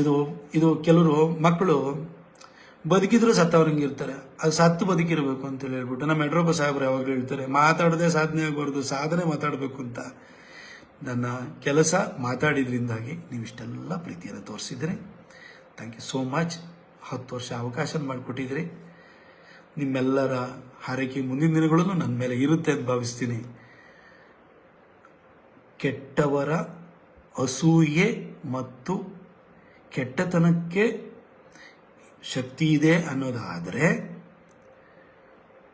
ಇದು ಇದು ಕೆಲವರು ಮಕ್ಕಳು ಬದುಕಿದ್ರು ಸತ್ತವ್ರಂಗೆ ಇರ್ತಾರೆ. ಅದು ಸತ್ತು ಬದುಕಿರಬೇಕು ಅಂತ ಹೇಳ್ಬಿಟ್ಟು ನಮ್ಮ ಮೆಡ್ರೋಬ ಸಾಹೇಬ್ರು ಯಾವಾಗಲೂ ಹೇಳ್ತಾರೆ, ಮಾತಾಡದೆ ಸಾಧನೆ ಆಗಬಾರ್ದು, ಸಾಧನೆ ಮಾತಾಡಬೇಕು ಅಂತ. ನನ್ನ ಕೆಲಸ ಮಾತಾಡಿದ್ರಿಂದಾಗಿ ನೀವು ಇಷ್ಟೆಲ್ಲ ಪ್ರೀತಿಯನ್ನು ತೋರಿಸಿದ್ರಿ ಥ್ಯಾಂಕ್ ಯು ಸೋ ಮಚ್ ಹತ್ತು ವರ್ಷ ಅವಕಾಶ ಮಾಡಿಕೊಟ್ಟಿದ್ರಿ ನಿಮ್ಮೆಲ್ಲರ ಹಾರೈಕೆ ಮುಂದಿನ ದಿನಗಳಲ್ಲೂ ನನ್ನ ಮೇಲೆ ಇರುತ್ತೆ ಅಂತ ಭಾವಿಸ್ತೀನಿ. ಕೆಟ್ಟವರ ಅಸೂಯೆ ಮತ್ತು ಕೆಟ್ಟತನಕ್ಕೆ ಶಕ್ತಿ ಇದೆ ಅನ್ನೋದಾದರೆ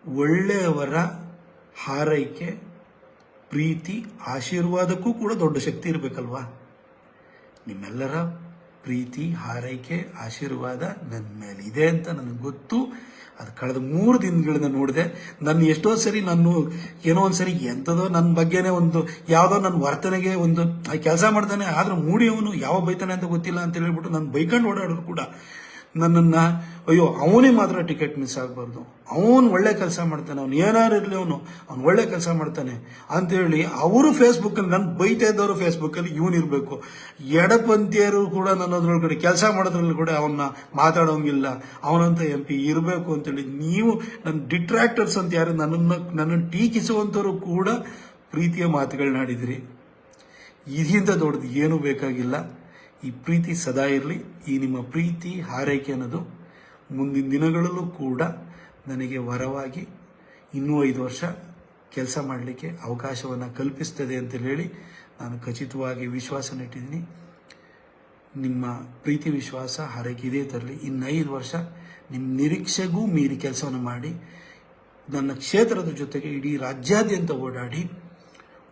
ಒಳ್ಳೆಯವರ ಹಾರೈಕೆ ಪ್ರೀತಿ ಆಶೀರ್ವಾದಕ್ಕೂ ಕೂಡ ದೊಡ್ಡ ಶಕ್ತಿ ಇರಬೇಕಲ್ವಾ? ನಿಮ್ಮೆಲ್ಲರ ಪ್ರೀತಿ, ಹಾರೈಕೆ, ಆಶೀರ್ವಾದ ನನ್ನ ಮೇಲೆ ಇದೆ ಅಂತ ನನಗೆ ಗೊತ್ತು. ಅದು ಕಳೆದ ಮೂರು ದಿನಗಳನ್ನ ನೋಡಿದೆ ನನ್ನ ಎಷ್ಟೋ ಸರಿ ನಾನು ಏನೋ ಒಂದು ಸರಿ ಎಂಥದೋ ನನ್ನ ಬಗ್ಗೆನೇ ಒಂದು ಯಾವುದೋ ನನ್ನ ವರ್ತನೆಗೆ ಒಂದು ಕೆಲಸ ಮಾಡ್ತಾನೆ, ಆದ್ರೆ ಮೂಡಿ ಅವನು ಯಾವ ಬೈತಾನೆ ಅಂತ ಗೊತ್ತಿಲ್ಲ ಅಂತ ಹೇಳ್ಬಿಟ್ಟು ನಾನು ಬೈಕಂಡು ಓಡಾಡೋದು ಕೂಡ. ನನ್ನನ್ನ ಅಯ್ಯೋ ಅವನಿಗೆ ಮಾತ್ರ ಟಿಕೆಟ್ ಮಿಸ್ ಆಗಬಾರ್ದು. ಅವನು ಒಳ್ಳೆ ಕೆಲಸ ಮಾಡ್ತಾನೆ, ಅವ್ನು ಏನಾರು ಇರಲಿ ಅವನು. ಅವ್ನು ಒಳ್ಳೆ ಕೆಲಸ ಮಾಡ್ತಾನೆ. ಅಂತೇಳಿ ಅವರು ಫೇಸ್ಬುಕ್ಕಲ್ಲಿ ನನ್ನ ಬೈತಾ ಇದ್ದವರು ಫೇಸ್ಬುಕ್ಕಲ್ಲಿ ಇವನು ಇರಬೇಕು. ಎಡಪಂಥೀಯರು ಕೂಡ ನನ್ನದ್ರೊಳಗಡೆ ಕೆಲಸ ಮಾಡೋದ್ರಲ್ಲಿ ಕೂಡ ಅವನ್ನ ಮಾತಾಡೋಂಗಿಲ್ಲ. ಅವನಂತ ಎಂ ಪಿ ಇರಬೇಕು ಅಂತೇಳಿ ನೀವು ನನ್ನ ಡಿಟ್ರಾಕ್ಟರ್ಸ್ ಅಂತ ಯಾರು ನನ್ನನ್ನು ನನ್ನನ್ನು ಟೀಕಿಸುವಂಥವ್ರು ಕೂಡ ಪ್ರೀತಿಯ ಮಾತುಗಳನ್ನಾಡಿದಿರಿ ಇದರಿಂದ ದೊಡ್ಡದು ಏನೂ ಬೇಕಾಗಿಲ್ಲ. ಈ ಪ್ರೀತಿ ಸದಾ ಇರಲಿ. ಈ ನಿಮ್ಮ ಪ್ರೀತಿ, ಹಾರೈಕೆ ಅನ್ನೋದು ಮುಂದಿನ ದಿನಗಳಲ್ಲೂ ಕೂಡ ನನಗೆ ವರವಾಗಿ ಇನ್ನೂ ಐದು ವರ್ಷ ಕೆಲಸ ಮಾಡಲಿಕ್ಕೆ ಅವಕಾಶವನ್ನು ಕಲ್ಪಿಸ್ತದೆ ಅಂತ ಹೇಳಿ ನಾನು ಖಚಿತವಾಗಿ ವಿಶ್ವಾಸ ನೆಟ್ಟಿದ್ದೀನಿ ನಿಮ್ಮ ಪ್ರೀತಿ ವಿಶ್ವಾಸ ಹಾರೈಕೆ ತರಲಿ. ಇನ್ನು ಐದು ವರ್ಷ ನಿಮ್ಮ ನಿರೀಕ್ಷೆಗೂ ಮೀರಿ ಕೆಲಸವನ್ನು ಮಾಡಿ, ನನ್ನ ಕ್ಷೇತ್ರದ ಜೊತೆಗೆ ಇಡೀ ರಾಜ್ಯಾದ್ಯಂತ ಓಡಾಡಿ,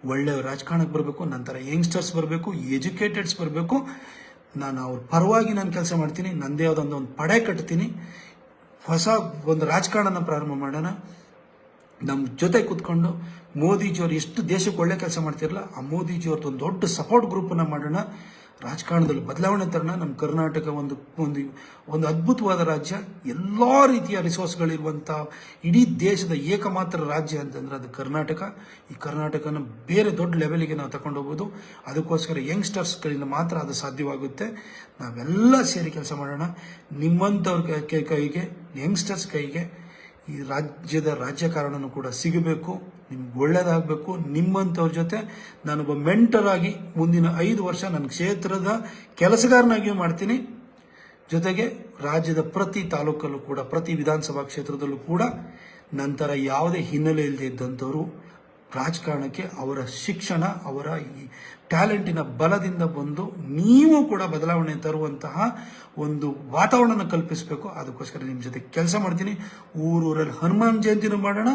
ಒಳ್ಳೆಯ ರಾಜಕಾರಣಕ್ಕೆ ಬರಬೇಕು, ನಂತರ ಯಂಗ್ಸ್ಟರ್ಸ್ ಬರಬೇಕು ಎಜುಕೇಟೆಡ್ಸ್ ಬರಬೇಕು ನಾನು ಅವ್ರ ಪರವಾಗಿ ನಾನು ಕೆಲಸ ಮಾಡ್ತೀನಿ, ನಂದೇ ಯಾವುದೊಂದು ಒಂದು ಪಡೆ ಕಟ್ತೀನಿ. ಹೊಸ ಒಂದು ರಾಜಕಾರಣನ ಪ್ರಾರಂಭ ಮಾಡೋಣ. ನಮ್ಮ ಜೊತೆ ಕೂತ್ಕೊಂಡು ಮೋದಿಜಿಯವ್ರು ಎಷ್ಟು ದೇಶಕ್ಕೆ ಒಳ್ಳೆ ಕೆಲಸ ಮಾಡ್ತಿರಲ್ಲ ಆ ಮೋದಿಜಿಯವ್ರದ್ದು ಒಂದು ದೊಡ್ಡ ಸಪೋರ್ಟ್ ಗ್ರೂಪನ್ನು ಮಾಡೋಣ. ರಾಜಕಾರಣದಲ್ಲಿ ಬದಲಾವಣೆ ತರಣ ನಮ್ಮ ಕರ್ನಾಟಕ ಒಂದು ಒಂದು ಒಂದು ಅದ್ಭುತವಾದ ರಾಜ್ಯ. ಎಲ್ಲ ರೀತಿಯ ರಿಸೋರ್ಸ್ಗಳಿರುವಂಥ ಇಡೀ ದೇಶದ ಏಕಮಾತ್ರ ರಾಜ್ಯ ಅಂತಂದರೆ ಅದು ಕರ್ನಾಟಕ. ಈ ಕರ್ನಾಟಕನ ಬೇರೆ ದೊಡ್ಡ ಲೆವೆಲಿಗೆ ನಾವು ತಗೊಂಡು ಹೋಗ್ಬೋದು. ಅದಕ್ಕೋಸ್ಕರ ಯಂಗ್ಸ್ಟರ್ಸ್ಗಳಿಂದ ಮಾತ್ರ ಅದು ಸಾಧ್ಯವಾಗುತ್ತೆ. ನಾವೆಲ್ಲ ಸೇರಿ ಕೆಲಸ ಮಾಡೋಣ. ನಿಮ್ಮಂಥವ್ರ ಕೈಗೆ ಯಂಗ್ಸ್ಟರ್ಸ್ ಕೈಗೆ ಈ ರಾಜ್ಯದ ರಾಜಕಾರಣನೂ ಕೂಡ ಸಿಗಬೇಕು. ನಿಮ್ಗೆ ಒಳ್ಳೇದಾಗಬೇಕು, ನಿಮ್ಮಂಥವ್ರ ಜೊತೆ ನಾನೊಬ್ಬ ಮೆಂಟರ್ ಆಗಿ ಮುಂದಿನ ಐದು ವರ್ಷ ನನ್ನ ಕ್ಷೇತ್ರದ ಕೆಲಸಗಾರನಾಗಿಯೂ ಮಾಡ್ತೀನಿ. ಜೊತೆಗೆ ರಾಜ್ಯದ ಪ್ರತಿ ತಾಲೂಕಲ್ಲೂ ಕೂಡ, ಪ್ರತಿ ವಿಧಾನಸಭಾ ಕ್ಷೇತ್ರದಲ್ಲೂ ಕೂಡ ನಂತರ ಯಾವುದೇ ಹಿನ್ನೆಲೆ ಇಲ್ಲದೆ ಇದ್ದಂಥವರು ರಾಜಕಾರಣಕ್ಕೆ ಅವರ ಶಿಕ್ಷಣ, ಅವರ ಈ ಟ್ಯಾಲೆಂಟಿನ ಬಲದಿಂದ ಬಂದು ನೀವು ಕೂಡ ಬದಲಾವಣೆ ತರುವಂತಹ ಒಂದು ವಾತಾವರಣ ಕಲ್ಪಿಸಬೇಕು. ಅದಕ್ಕೋಸ್ಕರ ನಿಮ್ಮ ಜೊತೆ ಕೆಲಸ ಮಾಡ್ತೀನಿ. ಊರೂರಲ್ಲಿ ಹನುಮಾನ್ ಜಯಂತಿನೂ ಮಾಡೋಣ.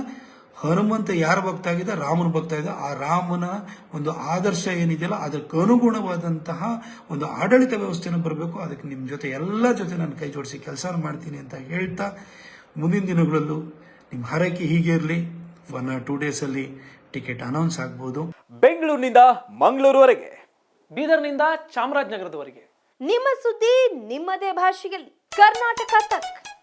ಹನುಮಂತ ಯಾರ ಭಕ್ತ ಆಗಿದೆ ರಾಮನ ಭಕ್ತ ಇದೆ ಆ ರಾಮನ ಒಂದು ಆದರ್ಶ ಏನಿದೆಯಲ್ಲ ಅದಕ್ಕೆ ಅನುಗುಣವಾದಂತಹ ಒಂದು ಆಡಳಿತ ವ್ಯವಸ್ಥೆನ ಬರಬೇಕು. ಅದಕ್ಕೆ ನಿಮ್ಮ ಜೊತೆ ಎಲ್ಲ ಜೊತೆ ನಾನು ಕೈ ಜೋಡಿಸಿ ಕೆಲಸ ಮಾಡ್ತೀನಿ ಅಂತ ಹೇಳ್ತಾ ಮುಂದಿನ ದಿನಗಳಲ್ಲೂ ನಿಮ್ಮ ಹರಕೆ ಹೀಗೆ ಇರಲಿ. ಒನ್ ಆರ್ ಟೂ ಡೇಸಲ್ಲಿ ಟಿಕೆಟ್ ಅನೌನ್ಸ್ ಆಗ್ಬೋದು. ಬೆಂಗಳೂರಿನಿಂದ ಮಂಗಳೂರುವರೆಗೆ ಬೀದರ್ನಿಂದ ಚಾಮರಾಜನಗರದವರೆಗೆ. ನಿಮ್ಮ ಸುದ್ದಿ ನಿಮ್ಮದೇ ಭಾಷೆಯಲ್ಲಿ. ಕರ್ನಾಟಕ ತಕ್.